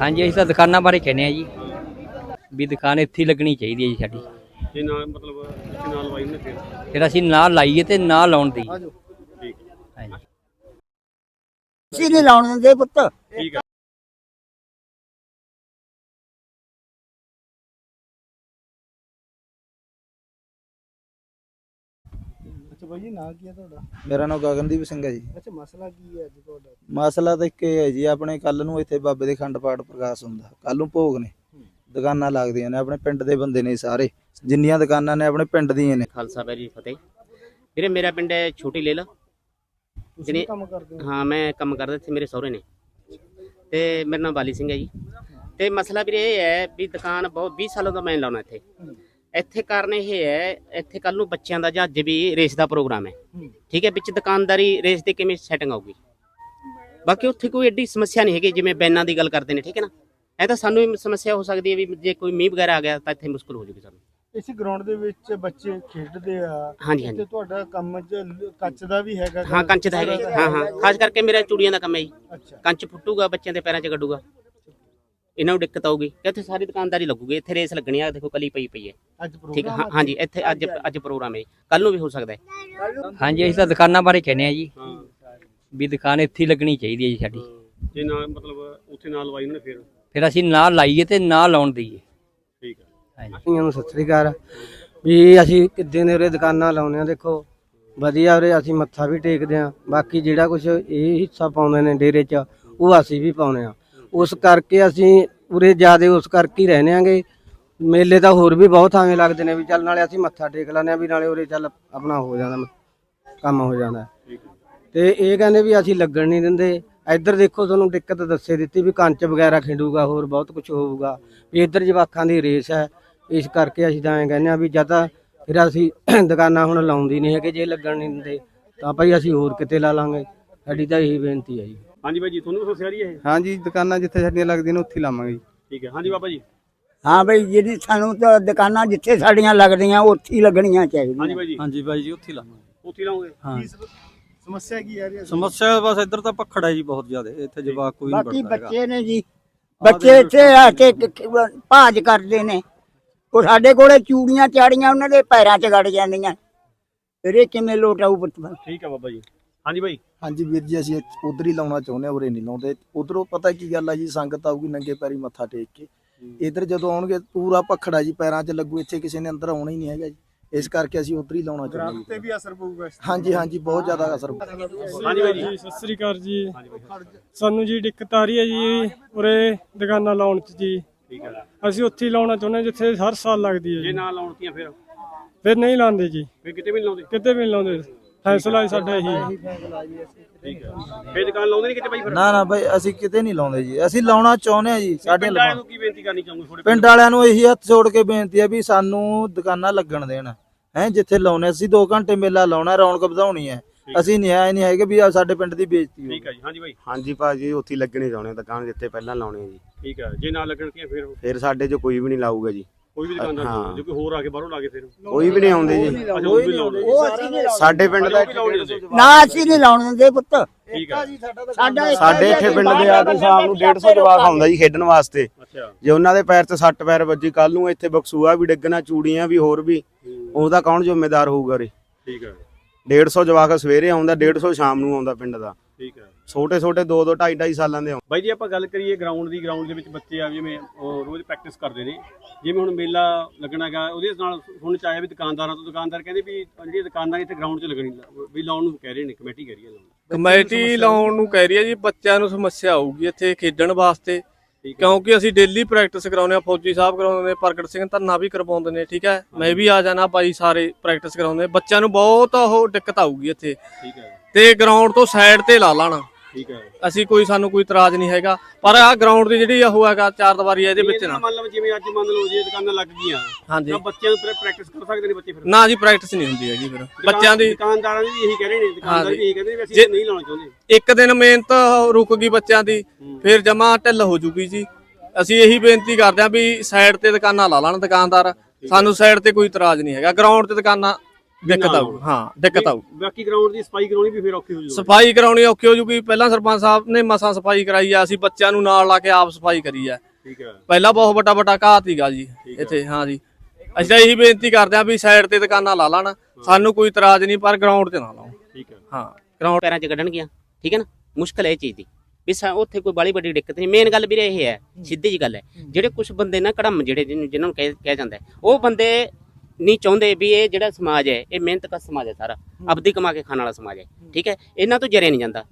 ਹਾਂਜੀ ਅਸੀਂ ਤਾਂ ਦੁਕਾਨਾਂ ਬਾਰੇ ਕਹਿੰਦੇ ਆ ਜੀ। ਵੀ ਦੁਕਾਨ ਇੱਥੇ ਹੀ ਲੱਗਣੀ ਚਾਹੀਦੀ ਹੈ ਜੀ ਸਾਡੀ। ਜੇ ਨਾ ਮਤਲਬ ਤੁਸੀਂ ਨਾਲ ਲਵਾਈ ਨੇ ਫਿਰ? ਫਿਰ ਅਸੀਂ ਨਾ ਲਾਈਏ ਤੇ ਨਾ ਲਾਉਣ ਦੀ। ਠੀਕ ਹਾਂਜੀ। ਅਸੀਂ ਨਹੀਂ ਲਾਉਣ ਦਿੰਦੇ ਪੁੱਤ। ਠੀਕ ਹੈ। ਅੱਛਾ ਭਾਈ ਜੀ ਨਾਂ ਕੀ ਹੈ ਤੁਹਾਡਾ? ਮੇਰਾ ਨਾਮ ਗਗਨਦੀਪ ਸਿੰਘ ਹੈ ਜੀ। ਅੱਛਾ ਮਸਲਾ ਕੀ ਹੈ ਅੱਜ ਤੁਹਾਡਾ? ਮਸਲਾ ਤਾਂ ਇੱਕ ਇਹ ਹੈ ਜੀ ਆਪਣੇ ਕੱਲ ਨੂੰ ਇੱਥੇ ਬਾਬੇ ਦੇ ਖੰਡ ਪਾਠ ਪ੍ਰਕਾਸ਼ ਹੁੰਦਾ। ਕੱਲ ਨੂੰ ਭੋਗ ਨੇ। ਦੁਕਾਨਾਂ ਲੱਗਦੀਆਂ ਨੇ ਆਪਣੇ ਪਿੰਡ ਦੇ ਬੰਦੇ ਨੇ ਸਾਰੇ। ਜਿੰਨੀਆਂ ਦੁਕਾਨਾਂ ਨੇ ਆਪਣੇ ਪਿੰਡ ਦੀਆਂ ਨੇ। ਖਾਲਸਾ ਬੈਰੀ ਫਤਿਹ। ਵੀਰੇ ਮੇਰਾ ਪਿੰਡ ਹੈ ਛੋਟੀ ਲੇਲਾ। ਤੁਸੀਂ ਜਿਹੜੇ- ਕੰਮ ਕਰਦੇ ਹੋ? ਹਾਂ ਮੈਂ ਕੰਮ ਕਰਦਾ ਇੱਥੇ ਮੇਰੇ ਸਹੁਰੇ ਨੇ। ਤੇ ਮੇਰਾ ਨਾਮ ਬਾਲੀ ਸਿੰਘ ਹੈ ਜੀ। ਤੇ ਮਸਲਾ ਵੀਰੇ ਇਹ ਹੈ ਵੀ ਦੁਕਾਨ ਬਹੁਤ 20 ਸਾਲਾਂ ਤੋਂ ਮੈਂ ਲਾਉਣਾ ਇੱਥੇ। ਇੱਥੇ ਕਾਰਨ ਇਹ ਹੈ ਇੱਥੇ ਕੱਲ ਨੂੰ ਬੱਚਿਆਂ ਦਾ ਜਾਂ ਅੱਜ ਵੀ ਰੇਸ ਦਾ ਪ੍ਰੋਗਰਾਮ ਹੈ। ਠੀਕ ਹੈ ਵਿੱਚ ਦੁਕਾਨਦਾਰੀ ਰੇਸ ਦੀ ਕਿਵੇਂ ਸੈਟਿੰਗ ਆਊਗੀ? ਬਾਕੀ ਉੱਥੇ ਕੋਈ ਐਡੀ ਸਮੱਸਿਆ ਨਹੀਂ ਹੈਗੀ ਜਿਵੇਂ ਬੈਨਾਂ ਦੀ ਗੱਲ ਕਰਦੇ ਨੇ ਠੀਕ ਹੈ ਨਾ? ਇਹ ਤਾਂ ਸਾਨੂੰ ਵੀ ਸਮੱਸਿਆ ਹੋ ਸਕਦੀ ਹੈ ਵੀ ਜੇ ਕੋਈ ਮੀਂਹ ਵਗੈਰਾ ਆ ਗਿਆ ਤਾਂ ਇੱਥੇ ਮੁਸ਼ਕਲ ਹੋ ਜੂਗੀ ਸਾਨੂੰ। ਇਸ ਗਰਾਊਂਡ ਦੇ ਵਿੱਚ ਬੱਚੇ ਖੇਡਦੇ ਆ। ਹਾਂਜੀ ਤੇ ਹਾਂਜੀ ਤੁਹਾਡਾ ਕੰਮ ਚ ਕੱਚ ਦਾ ਵੀ ਹੈਗਾ ਹਾਂ ਕੰਚ ਦਾ ਹੈਗਾ ਜੀ। ਹਾਂ ਹਾਂ। ਖਾਸ ਕਰਕੇ ਮੇਰਾ ਚੂੜੀਆਂ ਦਾ ਕੰਮ ਹੈ ਜੀ। ਅੱਛਾ। ਕੰਚ ਫੁੱਟੂਗਾ ਬੱਚਿਆਂ ਦੇ ਪੈਰਾਂ 'ਚ ਗੱਡੂਗਾ ਇਹਨਾਂ ਨੂੰ ਦਿੱਕਤ ਆਊਗੀ ਕਿ ਇੱਥੇ ਸਾਰੀ ਦੁਕਾਨਦਾਰੀ ਲੱਗੂਗੀ। ਇੱਥੇ ਰੇਸ ਲੱਗਣੀ ਆ ਦੇਖੋ ਕਲੀ ਪਈ ਪਈ ਹੈ। ਠੀਕ ਹੈ ਹਾਂਜੀ ਇੱਥੇ ਅੱਜ ਅੱਜ ਪ੍ਰੋਗਰਾਮ ਹੈ ਕੱਲ ਨੂੰ ਵੀ ਹੋ ਸਕਦਾ ਹੈ। ਹਾਂਜੀ ਅਸੀਂ ਤਾਂ ਦੁਕਾਨਾਂ ਬਾਰੇ ਕਹਿੰਦੇ ਆ ਜੀ। ਹਾਂ। ਵੀ ਦੁਕਾਨ ਇੱਥੇ ਹੀ ਲੱਗਣੀ ਚਾਹੀਦੀ ਹੈ ਜੀ ਸਾਡੀ। ਜੇ ਨਾ ਮਤਲਬ ਉੱਥੇ ਨਾਲ ਲਵਾਈ ਨੇ ਫਿਰ? ਫਿਰ ਅਸੀਂ ਨਾ ਲਾਈਏ ਤੇ ਨਾ ਲਾਉਣ ਦੀ ਠੀਕ ਹੈ। ਹਾਂਜੀ। ਸਾਥੀਆਂ ਨੂੰ ਸਤਿ ਸ੍ਰੀ ਅਕਾਲ। ਵੀ ਅਸੀਂ ਕਿੱਦਾਂ ਦੇ ਉਰੇ ਦੁਕਾਨਾਂ ਲਾਉਂਦੇ ਆ ਦੇਖੋ। ਵਧੀਆ ਉਰੇ ਅਸੀਂ ਮੱਥਾ ਵੀ ਟੇਕਦੇ ਆ ਬਾਕੀ ਜਿਹੜਾ ਕੁਝ ਇਹ ਹਿੱਸਾ ਪਾਉਂਦੇ ਨੇ ਡੇਰੇ 'ਚ ਉਹ ਅਸੀਂ ਵੀ ਪਾਉਂਦੇ ਆ ਉਸ ਕਰਕੇ ਅਸੀਂ ਉਰੇ ਜਿਆਦੇ ਉਸ ਕਰਕੇ ਹੀ ਰਹਿੰਦੇ ਆਂਗੇ ਮੇਲੇ ਤਾਂ ਹੋਰ ਵੀ ਬਹੁਤ ਥਾਵੇਂ ਲੱਗਦੇ ਨੇ ਵੀ ਚੱਲ ਨਾਲੇ ਅਸੀਂ ਮੱਥਾ ਟੇਕ ਲੈਂਦੇ ਆ ਵੀ ਨਾਲੇ ਉਰੇ ਚੱਲ ਆਪਣਾ ਹੋ ਜਾਂਦਾ ਕੰਮ ਹੋ ਜਾਂਦਾ। ਠੀਕ ਤੇ ਇਹ ਕਹਿੰਦੇ ਵੀ ਅਸੀਂ ਲੱਗਣ ਨਹੀਂ ਦਿੰਦੇ। ਇੱਧਰ ਦੇਖੋ ਤੁਹਾਨੂੰ ਦਿੱਕਤ ਦੱਸੇ ਦਿੱਤੀ ਵੀ ਕੰਚ ਵਗੈਰਾ ਖਿੰਡੂਗਾ, ਹੋਰ ਬਹੁਤ ਕੁਝ ਹੋਊਗਾ। ਵੀ ਇੱਧਰ ਜਵਾਕਾਂ ਦੀ ਰੇਸ ਹੈ, ਇਸ ਕਰਕੇ ਅਸੀਂ ਤਾਂ ਐਂ ਕਹਿੰਦੇ ਆ ਵੀ ਜਾਂ ਤਾਂ ਫਿਰ ਅਸੀਂ ਦੁਕਾਨਾਂ ਹੁਣ ਲਾਉਂਦੀ ਨਹੀਂ ਹੈਗੇ ਜੇ ਲੱਗਣ ਨਹੀਂ ਦਿੰਦੇ, ਤਾਂ ਭਾਈ ਅਸੀਂ ਹੋਰ ਕਿਤੇ ਲਾ ਲਾਂਗੇ। ਸਾਡੀ ਤਾਂ ਇਹੀ ਬੇਨਤੀ ਹੈ ਜੀ। ਹਾਂਜੀ ਬਾਈ ਜੀ ਤੁਹਾਨੂੰ ਸਮੱਸਿਆ ਰਹੀ ਹੈ ਇਹ? ਹਾਂਜੀ ਦੁਕਾਨਾਂ ਜਿੱਥੇ ਸਾਡੀਆਂ ਲੱਗਦੀਆਂ ਨੇ ਉੱਥੇ ਹੀ ਲਾਵਾਂਗੇ ਜੀ। ਠੀਕ ਹੈ। ਹਾਂਜੀ ਬਾਬਾ ਜੀ। ਹਾਂ ਬਈ ਜਿਹੜੀ ਸਾਨੂੰ ਤਾਂ ਦੁਕਾਨਾਂ ਜਿੱਥੇ ਸਾਡੀਆਂ ਲੱਗਦੀਆਂ ਉੱਥੇ ਹੀ ਲੱਗਣੀਆਂ ਹਾਂਜੀ ਚਾਹੀਦੀਆਂ ਬਾਈ ਜੀ। ਹਾਂਜੀ ਬਾਈ ਜੀ ਉੱਥੇ ਹੀ ਲਾਵਾਂਗੇ। ਉੱਥੇ ਹੀ ਲਾਉਂਗੇ ਹਾਂ। ਸਮੱਸਿਆ ਕੀ ਆ ਰਹੀ ਹੈ ਸਮੱਸਿਆ ਬਸ ਇੱਧਰ ਤਾਂ ਪਖੜ ਹੈ ਜੀ ਬਹੁਤ ਜ਼ਿਆਦਾ ਇੱਥੇ ਜਵਾਕ ਕੋਈ ਨਹੀਂ ਬਾਕੀ ਹੈਗਾ ਬੱਚੇ ਨੇ ਜੀ ਬੱਚੇ ਇੱਥੇ ਆ ਕੇ ਕ- ਕ- ਭਾਜ ਕਰਦੇ ਨੇ। ਉਹ ਸਾਡੇ ਕੋਲੇ ਚੂੜੀਆਂ ਚਾੜੀਆਂ ਉਹਨਾਂ ਦੇ ਪੈਰਾਂ 'ਚ ਗੜ ਜਾਂਦੀਆਂ। ਫਿਰ ਇਹ ਕਿਵੇਂ ਲੋਟ ਆਊ ਪੁੱਤ? ਠੀਕ ਹੈ ਬਾਬਾ ਜੀ। ਹਾਂਜੀ ਬਾਈ। ਹਾਂਜੀ ਵੀਰ ਜੀ ਅਸੀਂ ਉਧਰ ਹੀ ਲਾਉਣਾ ਚਾਹੁੰਦੇ ਆ ਉਰੇ ਨਹੀਂ ਲਾਉਂਦੇ। ਉਧਰੋਂ ਪਤਾ ਕੀ ਗੱਲ ਆ ਜੀ ਸੰਗਤ ਆਊਗੀ ਨੰਗੇ ਪੈਰੀ ਮੱਥਾ ਟੇਕ ਕੇ। ਇਧਰ ਜਦੋਂ ਆਉਣਗੇ ਪੂਰਾ ਪਖੜਾ ਜੀ ਪੈਰਾਂ 'ਚ ਲੱਗੂ ਇੱਥੇ ਕਿਸੇ ਨੇ ਅੰਦਰ ਆਉਣਾ ਹੀ ਨਹੀਂ ਹੈਗਾ ਜੀ। ਇਸ ਕਰਕੇ ਅਸੀਂ ਉਧਰ ਹੀ ਲਾਉਣਾ ਚਾਹੁੰਦੇ ਗ੍ਰਾਮ ਤੇ ਵੀ ਅਸਰ ਪਊਗਾ। ਹਾਂਜੀ ਹਾਂਜੀ ਬਹੁਤ ਜ਼ਿਆਦਾ ਅਸਰ ਹਾਂਜੀ ਬਾਈ ਜੀ। ਸਤਿ ਸ੍ਰੀ ਅਕਾਲ ਜੀ। ਸਾਨੂੰ ਜੀ ਦਿੱਕਤ ਆ ਰਹੀ ਹੈ ਜੀ ਉਰੇ ਦੁਕਾਨਾਂ ਲਾਉਣ ਚ ਜੀ। ਠੀਕ ਹੈ ਅਸੀਂ ਉੱਥੇ ਹੀ ਲਾਉਣਾ ਚਾਹੁੰਦੇ ਹਾਂ ਜਿੱਥੇ ਹਰ ਸਾਲ ਲੱਗਦੀ ਹੈ ਜੇ ਜੀ। ਨਾ ਲਾਉਣਤੀਆਂ ਫਿਰ? ਫਿਰ ਨਹੀਂ ਲਾਉਂਦੇ ਜੀ। ਫਿਰ ਕਿਤੇ ਵੀ ਲਾਉਂਦੇ? ਕਿਤੇ ਵੀ ਨਹੀਂ ਲਾਉਂਦੇ। ਫੈਸਲਾ ਹੀ ਸਾਡਾ ਇਹੀ ਹੈ। ਠੀਕ ਹੈ। ਫਿਰ ਦੁਕਾਨ ਲਾਉਂਦੇ ਨਹੀਂ ਕਿਤੇ ਬਾਈ ਫਿਰ? ਨਾ ਨਾ ਬਾਈ ਅਸੀਂ ਕਿਤੇ ਨਹੀਂ ਲਾਉਂਦੇ ਜੀ। ਅਸੀਂ ਲਾਉਣਾ ਚਾਹੁੰਦੇ ਆ ਜੀ ਸਾਡੇ ਪਿੰਡ ਨੂੰ ਕੀ ਬੇਨਤੀ ਕਰਨੀ ਚਾਹੋਗੇ ਤੁਹਾਡੇ ਪਿੰਡ ਵਾਲਿਆਂ ਨੂੰ ਇਹੀ ਹੱਥ ਜੋੜ ਕੇ ਬੇਨਤੀ ਹੈ ਵੀ ਸਾਨੂੰ ਦੁਕਾਨਾਂ ਲੱਗਣ ਦੇਣ। ਹੈ ਜਿੱਥੇ ਲਾਉਣੇ ਅਸੀਂ 2 ਘੰਟੇ ਮੇਲਾ ਲਾਉਣਾ ਰੌਣਕ ਵਧਾਉਣੀ ਹੈ। ਅਸੀਂ ਨਹੀਂ ਆਏ ਨਹੀਂ ਹੈਗੇ ਵੀ ਆਹ ਸਾਡੇ ਪਿੰਡ ਦੀ ਬੇਇੱਜ਼ਤੀ ਹੋ ਠੀਕ ਹੈ ਜੀ। ਹਾਂਜੀ ਬਾਈ। ਹਾਂਜੀ ਭਾਜੀ ਉੱਥੇ ਲੱਗਣੀ ਚਾਹੁੰਦੇ ਆ ਦੁਕਾਨ ਜਿੱਥੇ ਪਹਿਲਾਂ ਲਾਉਣੀ ਜੀ। ਠੀਕ ਹੈ। ਜੇ ਨਾ ਲੱਗਣਤੀਆਂ ਫਿਰ ਫਿਰ ਸਾਡੇ 'ਚ ਕੋਈ ਵੀ ਨਹੀਂ ਲਾਊਗਾ ਜੀ। ਕੋਈ ਵੀ ਦੁਕਾਨਦਾਰ ਹਾਂ। ਜੇ ਕੋਈ ਹੋਰ ਆ ਕੇ ਬਾਹਰੋਂ ਲਾ ਕੇ ਫਿਰ। ਕੋਈ ਵੀ ਨਹੀਂ ਆਉਂਦੇ ਜੀ। ਅੱਛਾ ਉਹ ਵੀ ਲਾਉਂਦੇ ਉਹ ਅਸੀਂ ਨਹੀਂ ਲਾਉਣਾ ਸਾਡੇ ਪਿੰਡ ਦਾ ਨਾ ਅਸੀਂ ਨਹੀਂ ਲਾਉਣ ਦਿੰਦੇ ਪੁੱਤ। ਠੀਕ ਹੈ ਸਾਡਾ ਸਾਡੇ ਇੱਥੇ ਪਿੰਡ ਦੇ ਆ ਕੇ ਸ਼ਾਮ ਨੂੰ 150 ਜਵਾਕ ਆਉਂਦਾ ਜੀ ਖੇਡਣ ਵਾਸਤੇ। ਅੱਛਾ। ਜੇ ਉਹਨਾਂ ਦੇ ਪੈਰ ਤੇ ਸੱਟ ਪੈਰ ਵੱਜੀ ਕੱਲ ਨੂੰ ਇੱਥੇ ਬਕਸੂਆ ਵੀ ਡਿੱਗਣਾ ਚੂੜੀਆਂ ਵੀ ਹੋਰ ਵੀ ਉਹਦਾ ਕੌਣ ਜ਼ਿੰਮੇਦਾਰ ਹੋਊਗਾ ਰੇ? ਠੀਕ ਹੈ 150 ਜਵਾਕ ਸਵੇਰੇ ਆਉਂਦਾ 150 ਸ਼ਾਮ ਨੂੰ ਆਉਂਦਾ ਪਿੰਡ ਦਾ। ਠੀਕ ਹੈ ਛੋਟੇ ਛੋਟੇ 2 2 2.5 2.5 ਸਾਲਾਂ ਦੇ ਬਾਈ ਜੀ ਆਪਾਂ ਗੱਲ ਕਰੀਏ ਗਰਾਊਂਡ ਦੀ ਗਰਾਊਂਡ ਦੇ ਵਿੱਚ ਬੱਚੇ ਆ ਜਿਵੇਂ ਉਹ ਰੋਜ਼ ਪ੍ਰੈਕਟਿਸ ਕਰਦੇ ਨੇ। ਜਿਵੇਂ ਹੁਣ ਮੇਲਾ ਲੱਗਣਾਗਾ ਉਹਦੇ ਨਾਲ ਹੁਣ ਚਾਹਿਆ ਵੀ ਦੁਕਾਨਦਾਰਾਂ ਤੋਂ ਦੁਕਾਨਦਾਰ ਕਹਿੰਦੇ ਵੀ ਜਿਹੜੀ ਦੁਕਾਨਾਂ ਇੱਥੇ ਗਰਾਊਂਡ 'ਚ ਲੱਗਣੀ ਵੀ ਲਾਉਣ ਨੂੰ ਕਹਿ ਰਹੇ ਨੇ ਕਮੇਟੀ ਕਹਿ ਰਹੀ ਹੈ। ਕਮੇਟੀ ਲਾਉਣ ਨੂੰ ਕਹਿ ਰਹੀ ਹੈ ਜੀ ਬੱਚਿਆਂ ਨੂੰ ਸਮੱਸਿਆ ਆਊਗੀ ਇੱਥੇ ਖੇਡਣ ਵਾਸਤੇ। ਕਿਉਂਕਿ ਅਸੀਂ ਡੇਲੀ ਪ੍ਰੈਕਟਿਸ ਕਰਾਉਂਦੇ ਆ ਫੌਜੀ ਸਾਹਿਬ ਕਰਾਉਂਦੇ ਨੇ ਪ੍ਰਗਟ ਸਿੰਘ ਧੰਨਾ ਵੀ ਕਰਵਾਉਂਦੇ ਨੇ ਠੀਕ ਹੈ? ਮੈਂ ਵੀ ਆ ਜਾਣਾ ਬਾਈ ਸਾਰੇ ਪ੍ਰੈਕਟਿਸ ਕਰਾਉਂਦੇ ਬੱਚਿਆਂ ਨੂੰ ਬਹੁਤ ਉਹ ਦਿੱਕਤ ਆਊਗੀ ਇੱਥੇ। ਠੀਕ ਹੈ। ਤੇ ਗਰਾਊਂਡ ਤੋਂ ਸਾਈਡ ਤੇ ਲਾ ਲਾਣਾ। ਠੀਕ ਹੈ। ਅਸੀਂ ਕੋਈ ਸਾਨੂੰ ਕੋਈ ਇਤਰਾਜ਼ ਨਹੀਂ ਹੈਗਾ ਪਰ ਆਹ ਗਰਾਊਂਡ ਦੀ ਜਿਹੜੀ ਉਹ ਹੈਗਾ ਚਾਰ ਦੀਵਾਰੀ ਹੈ ਇਹਦੇ ਵਿੱਚ ਨਾ। ਮੰਨ ਲਓ ਜਿਵੇਂ ਅੱਜ ਮੰਨ ਲਓ ਜੇ ਦੁਕਾਨਾਂ ਲੱਗ ਗਈਆਂ ਹਾਂਜੀ। ਤਾਂ ਬੱਚਿਆਂ ਨੂੰ ਪ੍ਰੈਕਟਿਸ ਕਰ ਸਕਦੇ ਨੇ ਬੱਚੇ ਫਿਰ? ਨਾ ਜੀ ਪ੍ਰੈਕਟਿਸ ਨਹੀਂ ਹੁੰਦੀ ਹੈਗੀ ਫਿਰ। ਬੱਚਿਆਂ ਦੀ ਦੁਕਾਨਦਾਰਾਂ ਵੀ ਇਹੀ ਕਹਿ ਰਹੇ ਨੇ ਦੁਕਾਨਦਾਰ ਵੀ ਇਹੀ ਕਹਿੰਦੇ ਨੇ ਵੀ ਅਸੀਂ ਨਹੀਂ ਲਾਉਣਾ ਚਾਹੁੰਦੇ। ਇੱਕ ਦਿਨ ਮਿਹਨਤ ਰੁਕ ਗਈ ਬੱਚਿਆਂ ਦੀ ਫਿਰ ਜਮਾ ਢਿੱਲ ਹੋ ਜੂਗੀ ਜੀ। ਅਸੀਂ ਇਹੀ ਬੇਨਤੀ ਕਰਦੇ ਹਾਂ ਵੀ ਸਾਈਡ ਤੇ ਦੁਕਾਨਾਂ ਲਾ ਲੈਣ ਦੁਕਾਨਦਾਰ। ਸਾਨੂੰ ਸਾਈਡ ਤੇ ਕੋਈ ਇਤਰਾਜ਼ ਨਹੀਂ ਹੈਗਾ। ਗਰਾਊਂਡ ਤੇ ਦੁਕਾਨਾਂ ਦਿੱਕਤ ਆਊ ਹਾਂ ਦਿੱਕਤ ਆਊ ਬਾਕੀ ਗਰਾਊਂਡ ਦੀ ਸਫ਼ਾਈ ਕਰਾਉਣੀ ਵੀ ਫਿਰ ਔਖੀ ਹੋ ਜੂਗੀ ਸਫ਼ਾਈ ਕਰਾਉਣੀ ਔਖੀ ਹੋ ਜੂਗੀ ਪਹਿਲਾਂ ਸਰਪੰਚ ਸਾਹਿਬ ਨੇ ਮਸਾਂ ਸਫ਼ਾਈ ਕਰਾਈ ਆ ਅਸੀਂ ਬੱਚਿਆਂ ਨੂੰ ਨਾਲ ਲਾ ਕੇ ਆਪ ਸਫ਼ਾਈ ਕਰੀ ਆ। ਠੀਕ ਹੈ। ਪਹਿਲਾਂ ਬਹੁਤ ਵੱਡਾ ਵੱਡਾ ਘਾਤ ਸੀਗਾ ਜੀ ਇੱਥੇ ਹਾਂ ਜੀ। ਅਸੀਂ ਤਾਂ ਇਹੀ ਬੇਨਤੀ ਕਰਦੇ ਆ ਵੀ ਸਾਈਡ ਤੇ ਦੁਕਾਨਾਂ ਲਾ ਲੈਣ ਸਾਨੂੰ ਕੋਈ ਇਤਰਾਜ਼ ਨਹੀਂ ਪਰ ਗਰਾਊਂਡ 'ਚ ਨਾ ਲਾਓ। ਠੀਕ ਹੈ। ਹਾਂ ਗਰਾਊਂਡ ਪੈਰਾਂ 'ਚ ਕੱਢਣਗੀਆਂ ਠੀਕ ਹੈ ਨਾ? ਮੁਸ਼ਕਲ ਹੈ ਇਹ ਚੀਜ਼ ਦੀ। ਵੀ ਸਾ ਉੱਥੇ ਕੋਈ ਬਾਲੀ ਵੱਡੀ ਦਿੱਕਤ ਨਹੀਂ। ਮੇਨ ਗੱਲ ਵੀਰੇ ਇਹ ਹੈ ਸਿੱਧੀ ਜੀ ਗੱਲ ਹੈ। ਜਿਹੜੇ ਕੁਝ ਬੰਦੇ ਨਾ ਕੜਮ ਜਿਹੜੇ ਜਿਹਨੂੰ ਜਿਹਨਾਂ ਨੂੰ ਕਹਿ ਕਿਹਾ ਜਾਂਦਾ ਹੈ, ਉਹ ਬੰਦੇ ਨਹੀਂ ਚਾਹੁੰਦੇ ਵੀ ਇਹ ਜਿਹੜਾ ਸਮਾਜ ਹੈ ਇਹ ਮਿਹਨਤ ਦਾ ਸਮਾਜ ਹੈ ਸਾਰਾ। ਆਪਦੀ ਕਮਾ ਕੇ ਖਾਣ ਵਾਲਾ ਸਮਾਜ ਹੈ ਠੀਕ ਹੈ? ਇਹਨਾਂ ਤੋਂ ਜਰੇ ਨਹੀਂ ਜਾਂਦਾ।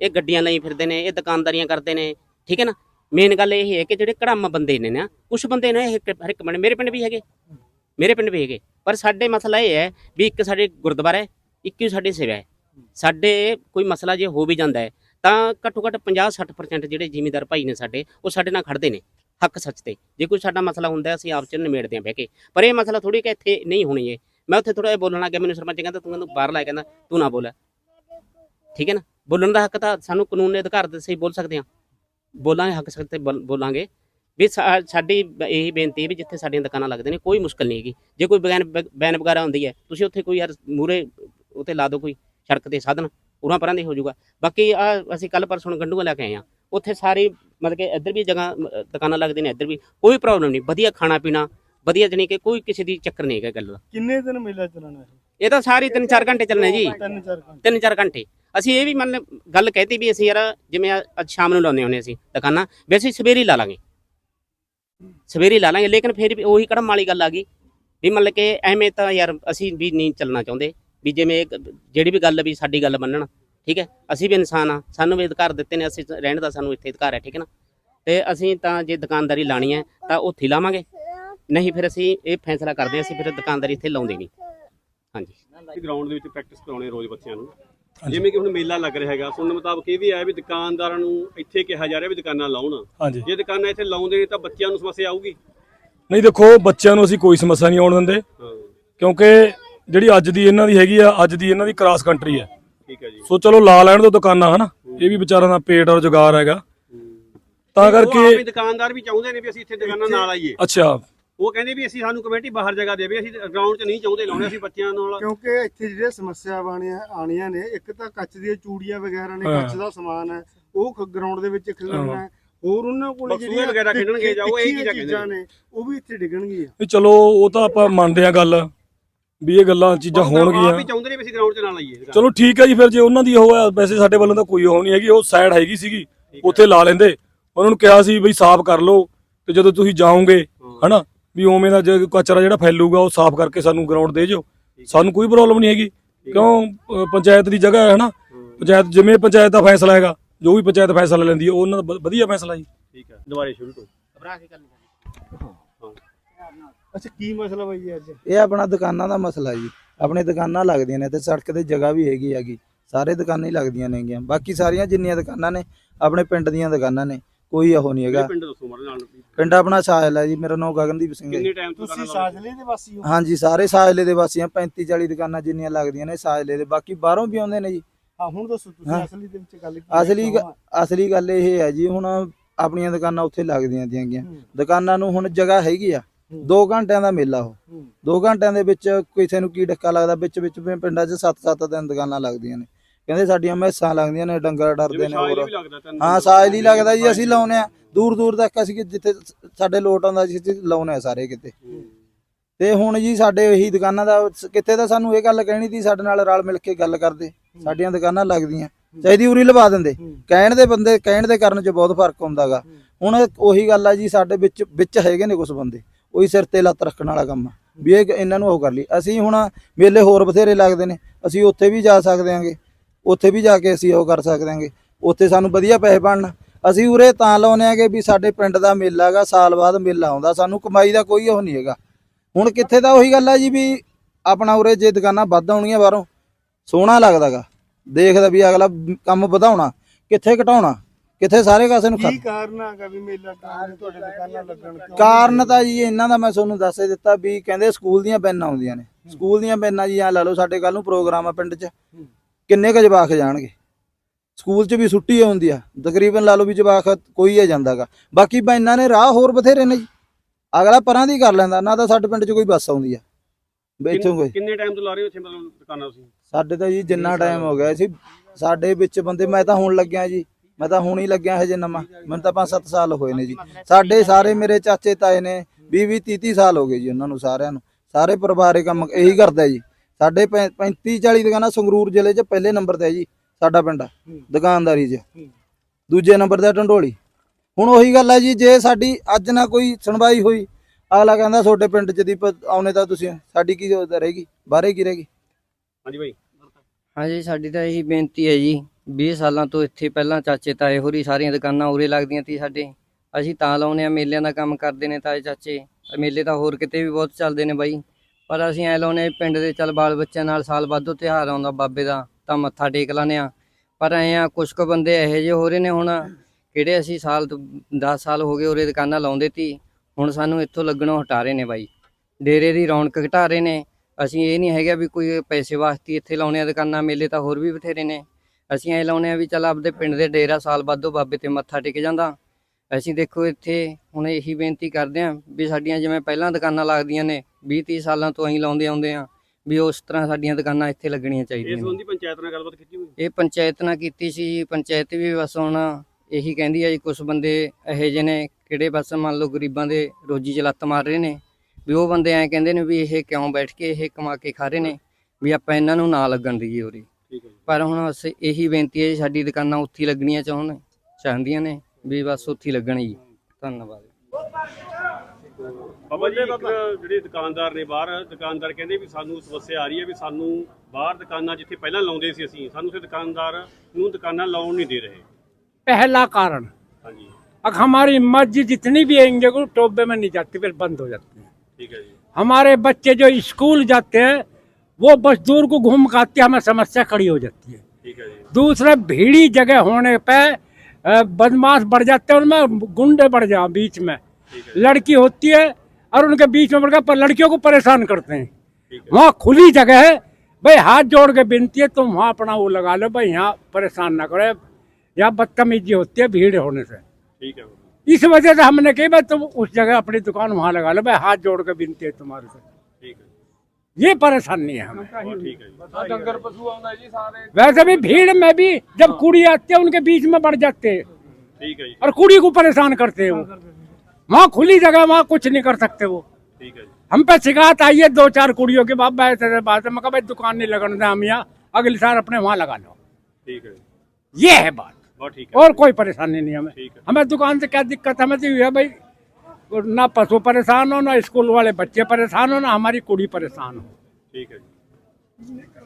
ਇਹ ਗੱਡੀਆਂ ਲਈ ਫਿਰਦੇ ਨੇ ਇਹ ਦੁਕਾਨਦਾਰੀਆਂ ਕਰਦੇ ਨੇ ਠੀਕ ਹੈ ਨਾ? ਮੇਨ ਗੱਲ ਇਹ ਹੈ ਕਿ ਜਿਹੜੇ ਕੜਮ ਬੰਦੇ ਨੇ ਨਾ ਕੁਝ ਬੰਦੇ ਨੇ ਇਹ ਹਰ ਇੱਕ ਪਿੰਡ ਮੇਰੇ ਪਿੰਡ ਵੀ ਹੈਗੇ। ਮੇਰੇ ਪਿੰਡ ਵੀ ਹੈਗੇ। ਪਰ ਸਾਡੇ ਮਸਲਾ ਇਹ ਹੈ ਵੀ ਇੱਕ ਸਾਡੇ ਗੁਰਦੁਆਰਾ ਹੈ ਇੱਕ ਹੀ ਸਾਡੀ ਸੇਵਾ ਹੈ। ਸਾਡੇ ਕੋਈ ਮਸਲਾ ਜੇ ਹੋ ਵੀ ਜਾਂਦਾ ਹੈ ਤਾਂ ਘੱਟੋ ਘੱਟ 50-60% ਜਿਹੜੇ ਜ਼ਿਮੀਂਦਾਰ ਭਾਈ ਨੇ ਸਾਡੇ ਉਹ ਸਾਡੇ ਨਾਲ ਖੜਦੇ ਨੇ। ਹੱਕ ਸੱਚ ਤੇ। ਜੇ ਕੋਈ ਸਾਡਾ ਮਸਲਾ ਹੁੰਦਾ ਅਸੀਂ ਆਪ ਚ ਨਿਮੇੜਦੇ ਆਂ ਬਹਿ ਕੇ। ਪਰ ਇਹ ਮਸਲਾ ਥੋੜੀ ਕਿ ਇੱਥੇ ਨਹੀਂ ਹੋਣੀ ਹੈ ਮੈਂ ਉੱਥੇ ਥੋੜਾ ਜਿਹਾ ਬੋਲਣ ਲੱਗਿਆ ਮੈਨੂੰ ਸਰਪੰਚ ਕਹਿੰਦਾ, ਤੂੰ ਕਹਿੰਦਾ ਬਾਹਰ ਲੈ ਕਹਿੰਦਾ ਤੂੰ ਨਾ ਬੋਲ। ਠੀਕ ਹੈ ਨਾ? ਬੋਲਣ ਦਾ ਹੱਕ ਤਾਂ ਸਾਨੂੰ ਕਾਨੂੰਨ ਦੇ ਅਧਿਕਾਰ ਦਿੱਤੇ ਸਹੀ ਬੋਲ ਸਕਦੇ ਹਾਂ। ਬੋਲਾਂਗੇ, ਹੱਕ ਸੱਚ ਬੋਲ- ਬੋਲਾਂਗੇ। ਵੀ ਸਾਡੀ ਬ- ਇਹੀ ਬੇਨਤੀ ਹੈ ਵੀ ਜਿੱਥੇ ਸਾਡੀਆਂ ਦੁਕਾਨਾਂ ਲੱਗਦੇ ਨੇ, ਕੋਈ ਮੁਸ਼ਕਲ ਨਹੀਂ ਹੈਗੀ। ਜੇ ਕੋਈ ਬੈਨ ਬੈਨ ਵਗੈਰਾ ਹੁੰਦੀ ਹੈ, ਤੁਸੀਂ ਉੱਥੇ ਕੋਈ ਯਾਰ ਮੂਰੇ ਉੱਤੇ ਲਾ ਦਿਓ ਕੋਈ ਸੜਕ ਤੇ ਸਾਧਨ, ਉਰਾਂ ਪਰਾਂ ਦੇ ਹੋ ਜਾਊਗਾ। ਬਾਕੀ ਆ, ਅਸੀਂ ਕੱਲ ਪਰਸੋਂ ਨੂੰ ਗੰਡੂਆ ਲੈ ਕੇ ਆਏ ਆ ਉੱਥੇ ਸਾਰੀ ਮਤਲਬ ਕਿ ਇੱਧਰ ਵੀ ਜਗ੍ਹਾ ਦੁਕਾਨਾਂ ਲੱਗਦੇ ਨੇ ਇੱਧਰ ਵੀ। ਕੋਈ ਪ੍ਰੋਬਲਮ ਨਹੀਂ ਵਧੀਆ ਖਾਣਾ ਪੀਣਾ ਵਧੀਆ ਜਣੀ ਕਿ ਕੋਈ ਕਿਸੇ ਦੀ ਚੱਕਰ ਨਹੀਂ ਹੈਗਾ ਗੱਲ ਦਾ। ਕਿੰਨੇ ਦਿਨ ਮੇਲਾ ਚੱਲਣਾ ਇਹ ਤਾਂ ਸਾਰੀ 3-4 ਘੰਟੇ ਚੱਲਣੇ ਜੀ। ਤਿੰਨ ਚਾਰ ਘੰਟੇ। 3-4 ਘੰਟੇ। ਅਸੀਂ ਇਹ ਵੀ ਮੰਨ ਗੱਲ ਕਹਿਤੀ ਵੀ ਅਸੀਂ ਯਾਰ ਜਿਵੇਂ ਅੱਜ ਸ਼ਾਮ ਨੂੰ ਲਾਉਂਦੇ ਹੁੰਦੇ ਅਸੀਂ ਦੁਕਾਨਾਂ ਵੈਸੇ ਸਵੇਰੇ ਲਾ ਲਾਂਗੇ। ਸਵੇਰੇ ਲਾ ਲਾਂਗੇ ਲੇਕਿਨ ਫਿਰ ਵੀ ਉਹੀ ਕੜਮ ਵਾਲੀ ਗੱਲ ਆ ਗਈ। ਵੀ ਮਤਲਬ ਕਿ ਐਵੇਂ ਤਾਂ ਯਾਰ ਅਸੀਂ ਵੀ ਨਹੀਂ ਚੱਲਣਾ ਚਾਹੁੰਦੇ। ਵੀ ਜਿਵੇਂ ਜਿਹੜੀ ਵੀ ਗੱਲ ਵੀ ਸਾਡੀ ਗੱਲ ਮੰਨਣ। ਠੀਕ ਹੈ? ਅਸੀਂ ਵੀ ਇਨਸਾਨ ਆ ਸਾਨੂੰ ਵੀ ਅਧਿਕਾਰ ਦਿੱਤੇ ਨੇ ਅਸੀਂ ਰਹਿਣ ਦਾ ਸਾਨੂੰ ਇੱਥੇ ਅਧਿਕਾਰ ਹੈ ਠੀਕ ਹੈ ਨਾ? ਤੇ ਅਸੀਂ ਤਾਂ ਜੇ ਦੁਕਾਨਦਾਰੀ ਲਾਣੀ ਹੈ ਤਾਂ ਉੱਥੇ ਲਾਵਾਂਗੇ। ਨਹੀਂ ਫਿਰ ਅਸੀਂ ਇਹ ਫੈਸਲਾ ਕਰਦੇ ਹਾਂ ਅਸੀਂ ਫਿਰ ਦੁਕਾਨਦਾਰੀ ਇੱਥੇ ਲਾਉਂਦੇ ਨਹੀਂ। ਹਾਂਜੀ। ਗਰਾਊਂਡ ਦੇ ਵਿੱਚ ਪ੍ਰੈਕਟਿਸ ਕਰਾਉਣੇ ਰੋਜ਼ ਬੱਚਿਆਂ ਨੂੰ। ਜਿਵੇਂ ਕਿ ਹੁਣ ਮੇਲਾ ਲੱਗ ਰਿਹਾ ਹੈਗਾ ਸੁਣਨ ਮੁਤਾਬਕ ਇਹ ਵੀ ਆਇਆ ਵੀ ਦੁਕਾਨਦਾਰਾਂ ਨੂੰ ਇੱਥੇ ਕਿਹਾ ਜਾ ਰਿਹਾ ਵੀ ਦੁਕਾਨਾਂ ਲਾਉਣ। ਜੇ ਦੁਕਾਨਾਂ ਇੱਥੇ ਲਾਉਂਦੇ ਨੇ ਤਾਂ ਬੱਚਿਆਂ ਨੂੰ ਸਮੱਸਿਆ ਆਊਗੀ। ਨਹੀਂ ਦੇਖੋ ਬੱਚਿਆਂ ਨੂੰ ਅਸੀਂ ਕੋਈ ਸਮੱਸਿਆ ਨਹੀਂ ਆਉਣ ਦਿੰਦੇ। ਕਿਉਂਕਿ ਜਿਹੜੀ ਅੱਜ ਦੀ ਇਹਨਾਂ ਦੀ ਹੈਗੀ ਆ ਅੱਜ ਦੀ ਇਹਨਾਂ ਦੀ ਕ੍ਰਾਸ ਕੰਟਰੀ ਹੈ। ਠੀਕ ਹੈ ਜੀ। ਸੋ ਚਲੋ ਲਾ ਲੈਣ ਦੋ ਦੁਕਾਨਾਂ ਹਨਾ? ਇਹ ਵੀ ਵਿਚਾਰਾਂ ਦਾ ਪੇਟ ਔਰ ਜੁਗਾਰ ਹੈਗਾ। ਤਾਂ ਕਰਕੇ ਦੁਕਾਨਦਾਰ ਵੀ ਚਾਹੁੰਦੇ ਨੇ ਵੀ ਅਸੀਂ ਇੱਥੇ ਦੁਕਾਨਾਂ ਨਾਲ ਆਈਏ। ਅੱਛਾ। ਉਹ ਕਹਿੰਦੇ ਵੀ ਅਸੀਂ ਸਾਨੂੰ ਕਮੇਟੀ ਬਾਹਰ ਜਗ੍ਹਾ ਦੇਵੇ ਅਸੀਂ ਗਰਾਊਂਡ 'ਚ ਨਹੀਂ ਚਾਹੁੰਦੇ ਲਾਉਣੇ ਅਸੀਂ ਬੱਚਿਆਂ ਨਾਲ। ਕਿਉਂਕਿ ਇੱਥੇ ਜਿਹੜੀਆਂ ਸਮੱਸਿਆ ਬਣੀਆਂ ਆਣੀਆਂ ਨੇ ਇੱਕ ਤਾਂ ਕੱਚ ਦੀਆਂ ਚੂੜੀਆਂ ਵਗੈਰਾ ਨੇ। ਕੱਚ ਦਾ ਸਮਾਨ ਹੈ ਉਹ ਗਰਾਊਂਡ ਦੇ ਵਿੱਚ ਖਿਲਰਨਾ ਹੈ। ਹੋਰ ਉਹਨਾਂ ਕੋਲ ਬਕਸੂਏ ਵਗੈਰਾ ਖੇਡਣਗੇ ਜਾਂ ਉਹ ਇਹ ਚੀਜ਼ਾਂ ਨੇ ਉਹ ਵੀ ਇੱਥੇ ਡਿੱਗਣਗੀਆਂ। ਵੀ ਚਲੋ ਉਹ ਤਾਂ ਆਪਾਂ ਮੰਨਦੇ ਆ ਗੱਲ। ਵੀ ਇਹ ਗੱਲਾਂ ਚੀਜ਼ਾਂ ਆਪ ਹੀ ਹੋਣਗੀਆਂ ਚਾਹੁੰਦੇ ਨੇ ਵੀ ਅਸੀਂ ਗਰਾਊਂਡ 'ਚ ਨਾਲ ਆਈਏ ਚਲੋ ਠੀਕ ਹੈ ਜੀ ਫਿਰ ਜੇ ਉਹਨਾਂ ਦੀ ਉਹ ਆ ਵੈਸੇ ਸਾਡੇ ਵੱਲੋਂ ਤਾਂ ਕੋਈ ਉਹ ਨਹੀਂ ਹੈਗੀ ਉਹ ਸਾਈਡ ਹੈਗੀ ਸੀਗੀ ਉੱਥੇ ਲਾ ਲੈਂਦੇ। ਉਹਨਾਂ ਨੂੰ ਕਿਹਾ ਸੀ ਬਈ ਸਾਫ਼ ਕਰ ਲਓ ਤੇ ਜਦੋਂ ਤੁਸੀਂ ਜਾਓਗੇ ਹਨਾ ਵੀ ਉਵੇਂ ਦਾ ਜੇ ਕਚਰਾ ਜਿਹੜਾ ਫੈਲੂਗਾ ਉਹ ਸਾਫ਼ ਕਰਕੇ ਸਾਨੂੰ ਗਰਾਊਂਡ ਦੇ ਜਿਓ ਸਾਨੂੰ ਕੋਈ ਪ੍ਰੋਬਲਮ ਨਹੀਂ ਹੈਗੀ। ਕਿਉਂ? ਅ, ਪੰਚਾਇਤ ਦੀ ਜਗ੍ਹਾ ਹੈ ਹਨਾ। ਪੰਚਾਇਤ ਜਿਵੇਂ ਪੰਚਾਇਤ ਦਾ ਫੈਸਲਾ ਹੈਗਾ ਜੋ ਵੀ ਪੰਚਾਇਤ ਫੈਸਲਾ ਲੈਂਦੀ ਹੈ ਉਹ ਉਹਨਾਂ ਦਾ ਵ- ਵਧੀਆ ਫੈਸਲਾ ਜੀ। ਠੀਕ ਹੈ ਦੁਬਾਰੇ ਸ਼ੁਰੂ ਤੋਂ ਘਬਰਾ ਕੇ ਕਰਨੀ। ਅੱਛਾ ਕੀ ਮਸਲਾ ਬਾਈ ਜੀ ਅੱਜ ਇਹ ਆਪਣਾ ਦੁਕਾਨਾਂ ਦਾ ਮਸਲਾ ਜੀ ਆਪਣੇ ਦੁਕਾਨਾਂ ਲੱਗਦੀਆਂ ਨੇ ਤੇ ਸੜਕ ਤੇ ਜਗ੍ਹਾ ਵੀ ਹੈਗੀ ਹੈਗੀ ਸਾਰੇ ਦੁਕਾਨਾਂ ਹੀ ਲੱਗਦੀਆਂ ਨੇਗੀਆਂ ਬਾਕੀ ਸਾਰੀਆਂ ਜਿੰਨੀਆਂ ਦੁਕਾਨਾਂ ਨੇ ਆਪਣੇ ਪਿੰਡ ਦੀਆਂ ਦੁਕਾਨਾਂ ਨੇ ਕੋਈ ਉਹ ਨਹੀਂ ਹੈਗਾ ਪਿੰਡ ਦੱਸੋ ਮਾਰੇ ਨਾਲ ਪਿੰਡ ਆਪਣਾ ਸਾਜਲ ਹੈ ਜੀ ਮੇਰਾ ਨਾਮ ਗਗਨਦੀਪ ਸਿੰਘ ਹੈ ਕਿੰਨੇ। ਟਾਈਮ ਤੋਂ ਤੁਸੀਂ? ਸਾਜਲੇ ਦੇ ਵਾਸੀ ਹੋ ਹਾਂਜੀ ਸਾਰੇ ਸਾਜਲੇ ਦੇ ਵਾਸੀਆਂ 35 40 ਦੁਕਾਨਾਂ ਜਿੰਨੀਆਂ ਲੱਗਦੀਆਂ ਨੇ ਸਾਜਲੇ ਦੇ ਬਾਕੀ ਬਾਹਰੋਂ ਵੀ ਆਉਂਦੇ ਨੇ ਜੀ ਹਾਂ ਹੁਣ ਦੱਸੋ ਤੁਸੀਂ। ਅਸਲੀ ਦੇ ਵਿੱਚ ਗੱਲ ਕੀ ਅਸਲੀ? ਅਸਲੀ ਗੱਲ ਇਹ ਹੈ ਜੀ ਹੁਣ ਆਪਣੀਆਂ ਦੁਕਾਨਾਂ ਉੱਥੇ ਲੱਗਦੀਆਂ ਤੀਆਂ। ਦੁਕਾਨਾਂ ਨੂੰ ਹੁਣ ਜਗ੍ਹਾ ਹੈਗੀ ਆ। 2 ਘੰਟਿਆਂ ਦਾ ਮੇਲਾ ਉਹ। ਹੂੰ। 2 ਘੰਟਿਆਂ ਦੇ ਵਿੱਚ ਕਿਸੇ ਨੂੰ ਕੀ ਡੱਕਾ ਲੱਗਦਾ ਵਿੱਚ ਵਿੱਚ ਪਿੰਡਾਂ 'ਚ 7-7 ਦਿਨ ਦੁਕਾਨਾਂ ਲੱਗਦੀਆਂ ਨੇ। ਕਹਿੰਦੇ ਸਾਡੀਆਂ ਮੈਸਾਂ ਲੱਗਦੀਆਂ ਨੇ ਡੰਗਰ ਡਰਦੇ ਨੇ ਹੋਰ। ਹਾਂ ਸਾਇਲ ਹੀ ਲੱਗਦਾ ਜੀ ਅਸੀਂ ਲਾਉਨੇ ਆ ਦੂਰ ਦੂਰ ਤੱਕ ਅਸੀਂ ਜਿੱਥੇ ਸਾਡੇ ਲੋਟ ਆਉਂਦਾ ਜੀ ਲਾਉਨੇ ਆ ਸਾਰੇ ਕਿਤੇ। ਤੇ ਹੁਣ ਜੀ ਸਾਡੇ ਇਹੀ ਦੁਕਾਨਾਂ ਦਾ ਕਿੱਥੇ ਤਾਂ ਸਾਨੂੰ ਇਹ ਗੱਲ ਕਹਿਣੀ ਸੀ ਸਾਡੇ ਨਾਲ ਰਲ ਮਿਲ ਕੇ ਗੱਲ ਕਰਦੇ। ਸਾਡੀਆਂ ਦੁਕਾਨਾਂ ਲੱਗਦੀਆਂ। ਚਾਹੀਦੀ ਉਰੀ ਲਵਾ ਦਿੰਦੇ। ਕਹਿਣ ਦੇ ਬੰਦੇ ਕਹਿਣ ਦੇ ਕਰਨ 'ਚ ਬਹੁਤ ਫ਼ਰਕ ਹੁੰਦਾਗਾ ਹੁਣ ਉਹੀ ਗੱਲ ਆ ਜੀ ਸਾਡੇ ਵਿੱਚ ਵਿੱਚ ਹੈਗੇ ਨੇ ਕੁਝ ਬੰਦੇ। ਉਹੀ ਸਿਰ ਤੇ ਲੱਤ ਰੱਖਣ ਵਾਲਾ ਕੰਮ ਆ। ਵੀ ਇਹ ਇਹਨਾਂ ਨੂੰ ਉਹ ਕਰ ਲਈ। ਅਸੀਂ ਹੁਣ ਮੇਲੇ ਹੋਰ ਬਥੇਰੇ ਲੱਗਦੇ ਨੇ। ਅਸੀਂ ਉੱਥੇ ਵੀ ਜਾ ਸਕਦੇ ਆਂਗੇ। ਉੱਥੇ ਵੀ ਜਾ ਕੇ ਅਸੀਂ ਉਹ ਕਰ ਸਕਦੇ ਆਂਗੇ। ਉੱਥੇ ਸਾਨੂੰ ਵਧੀਆ ਪੈਸੇ ਬਣਨ। ਅਸੀਂ ਉਰੇ ਤਾਂ ਲਾਉਨੇ ਆਗੇ ਵੀ ਸਾਡੇ ਪਿੰਡ ਦਾ ਮੇਲਾ ਹੈਗਾ ਸਾਲ ਬਾਅਦ ਮੇਲਾ ਆਉਂਦਾ। ਸਾਨੂੰ ਕਮਾਈ ਦਾ ਕੋਈ ਉਹ ਨਹੀਂ ਹੈਗਾ। ਹੁਣ ਕਿੱਥੇ ਤਾਂ ਉਹੀ ਗੱਲ ਆ ਜੀ ਵੀ ਆਪਣਾ ਉਰੇ ਜੇ ਦੁਕਾਨਾਂ ਵੱਧ ਆਉਣਗੀਆਂ ਬਾਹਰੋਂ, ਸੋਹਣਾ ਲੱਗਦਾਗਾ ਦੇਖਦਾ ਵੀ ਅਗਲਾ ਕੰਮ ਵਧਾਉਣਾ, ਕਿੱਥੇ ਘਟਾਉਣਾ। ਕਿੱਥੇ ਸਾਰੇ ਕਾਸੇ ਨੂੰ ਕੀ ਖਤ ਕਾਰਨ ਹੈਗਾ ਵੀ ਮੇਲਾ ਕਾਰਨ ਤੁਹਾਡੇ ਦੁਕਾਨਾਂ ਲੱਗਣ ਕਿਉਂ? ਕਾਰਨ ਤਾਂ ਜੀ ਇਹਨਾਂ ਦਾ ਮੈਂ ਤੁਹਾਨੂੰ ਦੱਸ ਹੀ ਦਿੱਤਾ ਵੀ ਕਹਿੰਦੇ ਸਕੂਲ ਦੀਆਂ ਬੈਨਾਂ ਆਉਂਦੀਆਂ ਨੇ। ਸਕੂਲ ਦੀਆਂ ਬੈਨਾਂ ਜੀ ਆ ਲਾ ਲਓ ਸਾਡੇ ਕੱਲ ਨੂੰ ਪ੍ਰੋਗਰਾਮ ਆ ਪਿੰਡ 'ਚ। ਕਿੰਨੇ ਕ ਜਵਾਕ ਜਾਣਗੇ? ਸਕੂਲ 'ਚ ਵੀ ਛੁੱਟੀ ਹੁੰਦੀ ਆ। ਤਕਰੀਬਨ ਲਾ ਲਓ ਵੀ ਜਵਾਕ ਕੋਈ ਆ ਜਾਂਦਾਗਾ। ਬਾਕੀ ਬੈਨਾਂ ਨੇ ਰਾਹ ਹੋਰ ਬਥੇਰੇ ਨੇ ਜੀ। ਅਗਲਾ ਪਰਾਂ ਦੀ ਕਰ ਲੈਂਦਾ ਨਾ ਤਾਂ ਸਾਡੇ ਪਿੰਡ 'ਚ ਕੋਈ ਬੱਸ ਆਉਂਦੀ ਆ। ਵੇਚੋਗੇ ਕਿੰਨੇ ਟਾਈਮ ਤੋਂ ਲਾ ਰਹੇ ਹੋ ਇੱਥੇ ਮਤਲਬ ਦੁਕਾਨਾਂ ਤੁਸੀਂ? ਸਾਡੇ ਤਾਂ ਜੀ ਜਿੰਨਾ ਟਾਈਮ ਹੋ ਗਿਆ ਸੀ ਸਾਡੇ ਵਿੱਚ ਬੰਦੇ ਮੈਂ ਤਾਂ ਹੁਣ ਲੱਗਿਆ ਜੀ। ਮੈਂ ਤਾਂ ਹੁਣ ਹੀ ਲੱਗਿਆ ਹਜੇ ਨਵਾਂ। ਮੈਨੂੰ ਤਾਂ 5-7 ਸਾਲ ਹੋਏ ਨੇ ਜੀ। ਸਾਡੇ ਸਾਰੇ ਮੇਰੇ ਚਾਚੇ ਤਾਏ ਨੇ 20-20 30-30 ਸਾਲ ਹੋ ਗਏ ਜੀ ਉਹਨਾਂ ਨੂੰ ਸਾਰਿਆਂ ਨੂੰ। ਸਾਰੇ ਪਰਿਵਾਰੇ ਕੰਮ ਇਹੀ ਕਰਦਾ ਜੀ। ਸਾਡੇ 35-40 ਦੁਕਾਨਾਂ ਸੰਗਰੂਰ ਜ਼ਿਲ੍ਹੇ 'ਚ ਪਹਿਲੇ ਨੰਬਰ ਤੇ ਹੈ ਜੀ ਸਾਡਾ ਪਿੰਡ ਦੁਕਾਨਦਾਰੀ 'ਚ। ਦੂਜੇ ਨੰਬਰ ਤੇ ਢੰਡੋਲੀ ਹੁਣ ਉਹੀ ਗੱਲ ਹੈ ਜੀ ਜੇ ਸਾਡੀ ਅੱਜ ਨਾ ਕੋਈ ਸੁਣਵਾਈ ਹੋਈ ਅਗਲਾ ਕਹਿੰਦਾ ਤੁਹਾਡੇ ਪਿੰਡ 'ਚ ਦੀ ਆਉਣੇ ਤਾਂ ਤੁਸੀਂ ਸਾਡੀ ਕੀ ਜ਼ਰੂਰਤ ਰਹੇਗੀ ਬਾਹਰੇ ਕੀ ਰਹੇਗੀ? ਹਾਂਜੀ ਬਾਈ। ਹਾਂਜੀ ਸਾਡੀ ਤਾਂ ਇਹੀ ਬੇਨਤੀ ਹੈ ਜੀ। 20 ਸਾਲਾਂ ਤੋਂ ਇੱਥੇ ਪਹਿਲਾਂ ਚਾਚੇ ਤਾਏ ਹੋਰੀ ਸਾਰੀਆਂ ਦੁਕਾਨਾਂ ਉਰੇ ਲੱਗਦੀਆਂ ਸੀ ਸਾਡੇ। ਅਸੀਂ ਤਾਂ ਲਾਉਨੇ ਆ ਮੇਲਿਆਂ ਦਾ ਕੰਮ ਕਰਦੇ ਨੇ ਤਾਏ ਚਾਚੇ। ਮੇਲੇ ਤਾਂ ਹੋਰ ਕਿਤੇ ਵੀ ਬਹੁਤ ਚੱਲਦੇ ਨੇ ਬਾਈ। ਪਰ ਅਸੀਂ ਐ ਲਾਉਨੇ ਪਿੰਡ ਦੇ ਚੱਲ ਬਾਲ ਬੱਚਿਆਂ ਨਾਲ ਸਾਲ ਬਾਅਦੋਂ ਤਿਉਹਾਰ ਆਉਂਦਾ ਬਾਬੇ ਦਾ, ਤਾਂ ਮੱਥਾ ਟੇਕ ਲਾਨੇ ਆ ਪਰ ਐ ਆ, ਕੁਛ ਕੁ ਬੰਦੇ ਇਹੋ ਜਿਹੇ ਹੋ ਰਹੇ ਨੇ ਹੁਣ, ਕਿਹੜੇ ਅਸੀਂ ਸਾਲ ਤੋਂ 10 ਸਾਲ ਹੋ ਗਏ ਉਰੇ ਦੁਕਾਨਾਂ ਲਾਉਂਦੇ ਤੀ। ਹੁਣ ਸਾਨੂੰ ਇੱਥੋਂ ਲੱਗਣੋਂ ਹਟਾ ਰਹੇ ਨੇ ਬਾਈ। ਡੇਰੇ ਦੀ ਰੌਣਕ ਘਟਾ ਰਹੇ ਨੇ। ਅਸੀਂ ਇਹ ਨਹੀਂ ਹੈਗਾ ਵੀ ਕੋਈ ਪੈਸੇ ਵਾਸਤੇ ਇੱਥੇ ਲਾਉਣੇ ਆ ਦੁਕਾਨਾਂ, ਮੇਲੇ ਤਾਂ ਹੋਰ ਵੀ ਬਥੇਰੇ ਨੇ। ਅਸੀਂ ਐ ਲਾਉਨੇ ਆ ਵੀ ਚੱਲ ਆਪਦੇ ਪਿੰਡ ਦੇ ਡੇਰਾ ਸਾਲ ਬਾਅਦੋਂ ਬਾਬੇ ਤੇ ਮੱਥਾ ਟੇਕ ਜਾਂਦਾ। ਅਸੀਂ ਦੇਖੋ ਇੱਥੇ ਹੁਣ ਇਹੀ ਬੇਨਤੀ ਕਰਦੇ ਆਂ ਵੀ ਸਾਡੀਆਂ ਜਿਵੇਂ ਪਹਿਲਾਂ ਦੁਕਾਨਾਂ ਲੱਗਦੀਆਂ ਨੇ 20 30 ਸਾਲਾਂ ਤੋਂ ਅਸੀਂ ਲਾਉਂਦੇ ਆਉਂਦੇ ਆਂ ਵੀ ਉਸ ਤਰ੍ਹਾਂ ਸਾਡੀਆਂ ਦੁਕਾਨਾਂ ਇੱਥੇ ਲੱਗਣੀਆਂ ਇਸ ਚਾਹੀਦੀਆਂ ਸੰਬੰਧੀ ਪੰਚਾਇਤ ਨਾਲ ਗੱਲਬਾਤ ਕੀਤੀ ਹੋਈ? ਇਹ ਪੰਚਾਇਤ ਨਾਲ ਕੀਤੀ ਸੀ ਪੰਚਾਇਤ ਵੀ ਬਸ ਹੁਣ ਇਹੀ ਕਹਿੰਦੀ ਆ ਜੀ ਕੁਝ ਬੰਦੇ ਇਹੋ ਜਿਹੇ ਨੇ ਕਿਹੜੇ ਬਸ ਮੰਨ ਲਓ ਗਰੀਬਾਂ ਦੇ ਰੋਜੀ 'ਚ ਲੱਤ ਮਾਰ ਰਹੇ ਨੇ ਵੀ ਉਹ ਬੰਦੇ ਐਂ ਕਹਿੰਦੇ ਨੇ ਵੀ ਇਹ ਕਿਉਂ ਬੈਠ ਕੇ ਇਹ ਕਮਾ ਕੇ ਖਾ ਰਹੇ ਨੇ ਵੀ ਆਪਾਂ ਇਹਨਾਂ ਨੂੰ ਨਾ ਲੱਗਣ ਦਈਏ ਉਰੇ। ਠੀਕ ਹੈ ਜੀ ਪਰ ਹੁਣ ਅਸੀਂ ਇਹੀ ਬੇਨਤੀ ਹੈ ਜੀ, ਸਾਡੀ ਦੁਕਾਨਾਂ ਉੱਥੇ ਹੀ ਲੱਗਣੀਆਂ ਚਾਹੁੰਦੇ ਚਾਹੁੰਦੀਆਂ ਨੇ ਵੀ ਬਸ ਉੱਥੇ ਹੀ ਲੱਗਣ ਜੀ ਧੰਨਵਾਦ ਬਾਬਾ ਜੀ ਇੱਕ ਜਿਹੜੇ ਦੁਕਾਨਦਾਰ ਨੇ ਬਾਹਰ ਦੁਕਾਨਦਾਰ ਕਹਿੰਦੇ ਵੀ ਸਾਨੂੰ ਸਮੱਸਿਆ ਆ ਰਹੀ ਹੈ ਵੀ ਸਾਨੂੰ ਬਾਹਰ ਦੁਕਾਨਾਂ ਜਿੱਥੇ ਪਹਿਲਾਂ ਲਾਉਂਦੇ ਸੀ ਅਸੀਂ ਸਾਨੂੰ ਉੱਥੇ ਦੁਕਾਨਦਾਰ ਨੂੰ ਦੁਕਾਨਾਂ ਲਾਉਣ ਨਹੀਂ ਦੇ ਰਹੇ पहला कारण ਹਾਂਜੀ अब हमारी मस्जिद जितनी भी है इंडिया को टोबे में नहीं जाती फिर बंद हो जाती है ਠੀਕ ਹੈ ਜੀ हमारे बच्चे जो स्कूल जाते हैं वो बस दूर को घूम करते हमें समस्या खड़ी हो जाती है। दूसरा भीड़ी जगह होने पे बदमाश बढ़ जाते हैं उनमें गुंडे बढ़ जाओ बीच में। लड़की होती है और उनके बीच में बढ़ पर लड़कियों को परेशान करते हैं। वहाँ खुली जगह है। भाई हाथ जोड़ के बिनती है तुम वहाँ अपना वो लगा लो भाई यहाँ परेशान ना करो। यहाँ बदतमीजी होती है भीड़ होने से। ठीक है। इस वजह से हमने कही भाई तुम उस जगह अपनी दुकान वहाँ लगा लो भाई हाथ जोड़ के बिनती है तुम्हारे से। ये परेशानी है हमें। वैसे भी भीड़ में भी जब कुड़ी आती है उनके बीच में बढ़ जाते है। और कुड़ी को परेशान करते हैं वो। वहाँ खुली जगह वहाँ कुछ नहीं कर सकते वो। हम पे शिकायत आई है दो चार कुड़ियों के बाप ऐसे बात है मैं भाई दुकान नहीं लगाने दे हम यहाँ। अगले साल अपने वहाँ लगा लो। ठीक है ये है बात। और कोई परेशानी नहीं हमें। हमें दुकान से क्या दिक्कत हमें तो है भाई ना पशु परेशान हो ना स्कूल वाले बच्चे परेशान हो ना हमारी कुड़ी परेशान हो ਠੀਕ ਹੈ ਜੀ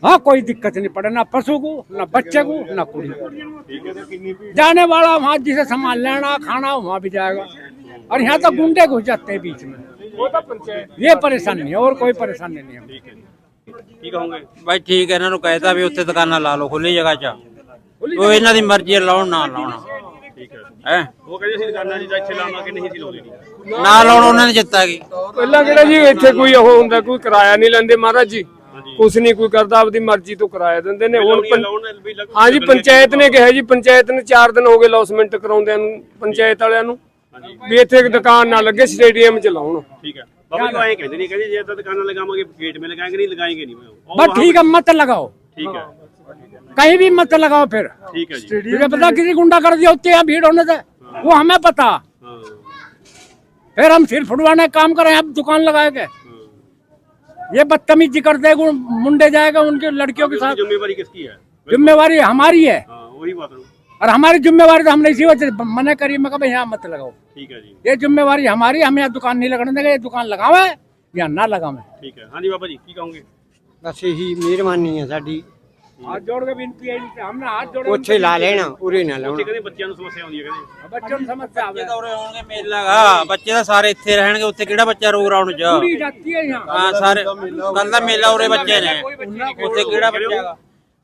हाँ कोई दिक्कत नहीं पड़े ना पशु को ना बच्चे को ना कुड़ी को ਠੀਕ ਹੈ ਜੀ जाने वाला वहाँ जिसे सामान लेना खाना वहाँ भी जाएगा और यहाँ तो गुंडे घुस जाते हैं बीच में ये परेशानी है और कोई परेशानी नहीं है ਠੀਕ ਹੈ ਜੀ ਕੀ ਕਹੋਗੇ ਬਾਈ ਠੀਕ ਹੈ ਇਹਨਾਂ ਨੂੰ ਕਹਿਤਾ ਵੀ ਉੱਥੇ ਦੁਕਾਨਾਂ ਲਾ ਲਓ ਖੁੱਲੀ ਜਗ੍ਹਾ 'ਚ ਉਹ ਇਹਨਾਂ ਦੀ ਮਰਜ਼ੀ ਹੈ ਲਾਉਣ ਨਾ ਲਾਉਣਾ ਠੀਕ ਹੈ ਹੈ ਉਹ ਕਹਿੰਦੇ ਸੀ ਦੁਕਾਨਾਂ ਜੀ ਜਾਂ ਇੱਥੇ ਲਾਵਾਂਗੇ ਨਹੀਂ ਸੀ ਲਾਉਂਦੇ ਨਹੀਂ ਨਾ ਲਾਉਣ ਉਹਨਾਂ ਨੇ ਜਿੱਤਾ ਗਈ ਪਹਿਲਾਂ ਕਿਹੜਾ ਜੀ ਇੱਥੇ ਕੋਈ ਉਹ ਹੁੰਦਾ ਕੋਈ ਕਿਰਾਇਆ ਨਹੀਂ ਲੈਂਦੇ ਮਹਾਰਾਜ ਜੀ ਕੁਛ ਨਹੀਂ ਕੋਈ ਕਰਦਾ ਆਪਦੀ ਮਰਜ਼ੀ ਤੋਂ ਕਿਰਾਇਆ ਦਿੰਦੇ ਨੇ ਹੁਣ ਪੰ- ਲਾਉਣ ਵੀ ਲੱਗ ਹਾਂਜੀ ਪੰਚਾਇਤ ਨੇ ਕਿਹਾ ਜੀ ਪੰਚਾਇਤ ਨੇ 4 ਦਿਨ ਹੋ ਗਏ ਲੌਸਮੈਂਟ ਕਰਾਉਂਦਿਆਂ ਨੂੰ ਪੰਚਾਇਤ ਵਾਲਿਆਂ ਨੂੰ ਵੀ ਇੱਥੇ ਇੱਕ ਦੁਕਾਨ ਨਾ ਲੱਗੇ ਸਟੇਡੀਅਮ 'ਚ ਲਾਉਣ ਠੀਕ ਹੈ ਬਾਬਾ ਜੀ ਐਂ ਕਹਿੰਦੇ ਨਹੀਂ ਕਹਿੰਦੇ ਜੇ ਤਾਂ ਦੁਕਾਨਾਂ ਲਗਾਵਾਂਗੇ ਗੇਟ में लगाएंगे नहीं लगाएंगे नहीं वो बस ठीक है मत लगाओ ठीक है कहीं भी मत लगाओ फिर ठीक है जी मुझे पता किसी गुंडा कर दिया होते हैं भीड़ होने से वो हमें पता हाँ फिर हम सिर फुटवाने काम करें अब दुकान लगाए के ये बदतमीजी कर देगा मुंडे जाएगा उनके लड़कियों के साथ। जिम्मेवारी किसकी है? जिम्मेवारी हमारी है। हाँ, वही बात और हमारी जिम्मेवारी तो हमने इसी वजह से मना करी मैं यहाँ मत लगाओ। ठीक है जी। ये जिम्मेवारी हमारी हम यहाँ दुकान नहीं लगाने देंगे ये दुकान लगावे या ना लगावे। ठीक है। हाँ जी बाबा जी की कहूँगी? बस यही मेहरबानी है साड़ी। ਹੱਥ ਜੋੜ ਕੇ ਬੇਨਤੀ ਹੈ ਹਮਨੇ ਹੱਥ ਜੋੜ ਉੱਥੇ ਲਾ ਲੈਣਾ ਉਰੇ ਨਾ ਲਾਉਣਾ। ਕਹਿੰਦੇ ਬੱਚਿਆਂ ਨੂੰ ਸਮੱਸਿਆ ਆਉਂਦੀ ਹੈ ਕਹਿੰਦੇ ਬੱਚਿਆਂ ਨੂੰ ਸਮੱਸਿਆ ਆਵੇ। ਤਾਂ ਉਰੇ ਆਉਣਗੇ ਮੇਲ ਲਗਾ ਬੱਚੇ ਤਾਂ ਸਾਰੇ ਇੱਥੇ ਰਹਿਣਗੇ ਉੱਥੇ ਕਿਹੜਾ ਬੱਚਾ ਰੋ ਗਰਾਊਂਡ 'ਚ? ਪੂਰੀ ਜਾਤੀ ਹੈ ਯਹਾਂ ਹਾਂ ਸਾਰੇ ਕੱਲ ਦਾ ਮੇਲਾ ਉਰੇ ਬੱਚੇ ਨੇ। ਉੱਥੇ ਕਿਹੜਾ ਬੱਚਾ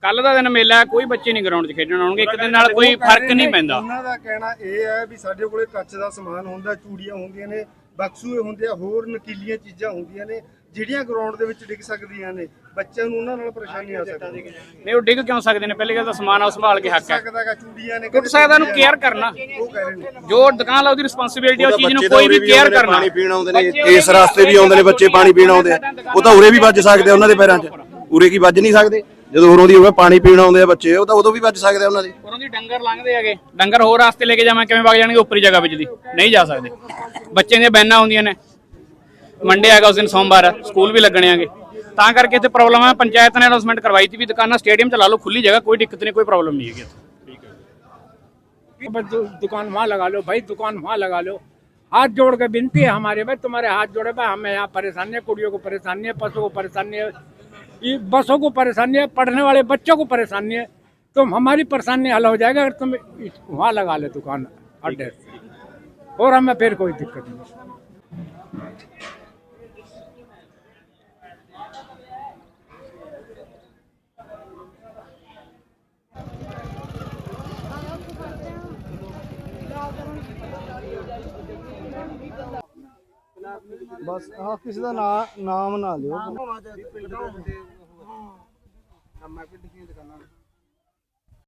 ਕੱਲ ਦਾ ਦਿਨ ਮੇਲਾ ਕੋਈ ਬੱਚੇ ਨਹੀਂ ਗਰਾਊਂਡ 'ਚ ਖੇਡਣ ਆਉਣਗੇ। ਇੱਕ ਦਿਨ ਨਾਲ ਕੋਈ ਫ਼ਰਕ ਨਹੀਂ ਪੈਂਦਾ। ਉਹਨਾਂ ਦਾ ਕਹਿਣਾ ਇਹ ਹੈ ਵੀ ਸਾਡੇ ਕੋਲੇ ਕੱਚ ਦਾ ਸਮਾਨ ਹੁੰਦਾ ਚੂੜੀਆਂ ਹੁੰਦੀਆਂ ਨੇ ਬਕਸੂਏ ਹੁੰਦੇ ਆ ਹੋਰ ਨਕੀਲੀਆਂ ਚੀਜ਼ਾਂ ਹੁੰਦੀਆਂ ਨੇ ਜਿਹੜੀਆਂ ਗਰਾਉਂਡ ਦੇ ਵਿੱਚ ਡਿੱਗ ਸਕਦੀਆਂ ਨੇ। ਬੱਚਿਆਂ ਨੂੰ ਉਹਨਾਂ ਨਾਲ ਪਰੇਸ਼ਾਨੀ ਆ ਸਕਦੀ ਹੈ। ਨਹੀਂ ਉਹ ਡਿੱਗ ਕਿਉਂ ਸਕਦੇ ਨੇ? ਪਹਿਲੀ ਗੱਲ ਤਾਂ ਸਮਾਨ ਆ ਉਹ ਸੰਭਾਲ ਕੇ ਹੱਕ ਹੈ। ਸਕਦਾਗਾ ਚੂੜੀਆਂ ਨੇ ਟੁੱਟ ਸਕਦਾ ਉਹਨੂੰ ਕੇਅਰ ਕਰਨਾ। ਉਹ ਕਹਿ ਰਹੇ ਨੇ। ਜੋ ਦੁਕਾਨ ਲਾ ਉਹਦੀ ਰਿਸਪਾਂਸਿਬਿਲਟੀ ਉਹ ਚੀਜ਼ ਨੂੰ ਕੋਈ ਵੀ ਕੇਅਰ ਕਰਨਾ। ਪਾਣੀ ਪੀਣ ਆਉਂਦੇ ਨੇ ਇਸ ਰਸਤੇ ਵੀ ਆਉਂਦੇ ਨੇ ਬੱਚੇ ਪਾਣੀ ਪੀਣ ਆਉਂਦੇ ਆ। ਉਹ ਤਾਂ ਉਰੇ ਵੀ ਵੱਜ ਸਕਦੇ ਆ ਉਹਨਾਂ ਦੇ ਪੈਰਾਂ 'ਚ। ਉਰੇ ਕੀ ਵੱਜ ਨਹੀਂ ਸਕਦੇ? ਜਦੋਂ ਉਰੋਂ ਦੀ ਹੋਵੇ ਪਾਣੀ ਪੀਣ ਆਉਂਦੇ ਆ ਬੱਚੇ ਉਹ ਤਾਂ ਉਦੋਂ ਵੀ ਵੱਜ ਸਕਦੇ ਆ ਉਹਨਾਂ ਦੇ। ਉਰੋਂ ਦੀ ਡੰਗਰ ਲੰਘਦੇ ਹੈਗੇ। ਡੰਗਰ ਹੋਰ ਰਾਸਤੇ ਲੈ ਕੇ ਜਾਵਾਂ ਕਿਵੇਂ ਵਗ ਜਾਣਗੇ? ਉੱਪਰੀ ਜਗ੍ਹਾ ਵਿੱਚ ਦੀ ਨਹੀਂ ਜਾ ਸਕਦੇ। ਬੱਚਿਆਂ ਦੀਆਂ ਬੈਨਾਂ ਆਉਂਦੀਆਂ ਨੇ। ਮੰਡੇ ਹੈਗਾ ਉਸ ਦਿਨ ਸੋਮਵਾਰ ਸਕੂਲ ਵੀ ਲੱਗਣੇ ਹੈਗੇ ਤਾਂ ਕਰਕੇ ਇੱਥੇ ਪ੍ਰੋਬਲਮ ਹੈ ਪੰਚਾਇਤ ਨੇ ਅਨਾਉਂਸਮੈਂਟ ਕਰਵਾਈ ਸੀ ਵੀ ਦੁਕਾਨਾਂ ਸਟੇਡੀਅਮ ਚ ਲਾ ਲਓ ਖੁੱਲੀ ਜਗ੍ਹਾ ਕੋਈ ਦਿੱਕਤ ਨਹੀਂ ਕੋਈ ਪ੍ਰੋਬਲਮ नहीं है बस दु- दुकान वहाँ लगा लो भाई दुकान वहाँ लगा लो हाथ जोड़ के विनती है हमारे भाई तुम्हारे हाथ जोड़े भाई हमें यहाँ परेशानी है कुड़ियों को परेशानी है पशुओं को परेशानी है ये बसों को परेशानी है पढ़ने वाले बच्चों को परेशानी है तो हमारी परेशानी हल हो जाएगा अगर तुम इस- वहाँ लगा ले दुकान अड्डे और हमें फिर कोई दिक्कत नहीं ਬਸ ਆਹ ਕਿਸੇ ਦਾ ਨਾਂ ਨਾਮ ਨਾ ਲਿਓ। ਮੈਂ ਪਿੰਡ ਦੁਕਾਨਾਂ